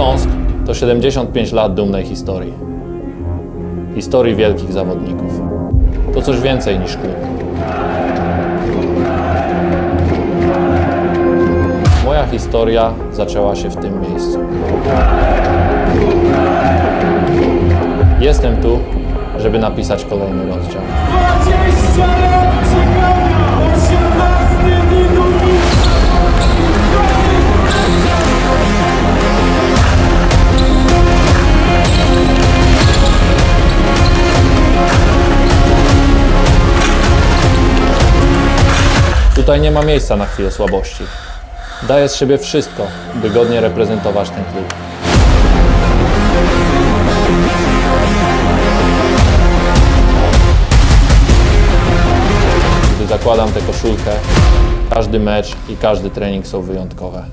Śląsk to 75 lat dumnej historii. Historii wielkich zawodników. To coś więcej niż klub. Moja historia zaczęła się w tym miejscu. Jestem tu, żeby napisać kolejny rozdział. Tutaj nie ma miejsca na chwilę słabości. Daję z siebie wszystko, by godnie reprezentować ten klub. Gdy zakładam tę koszulkę, każdy mecz i każdy trening są wyjątkowe.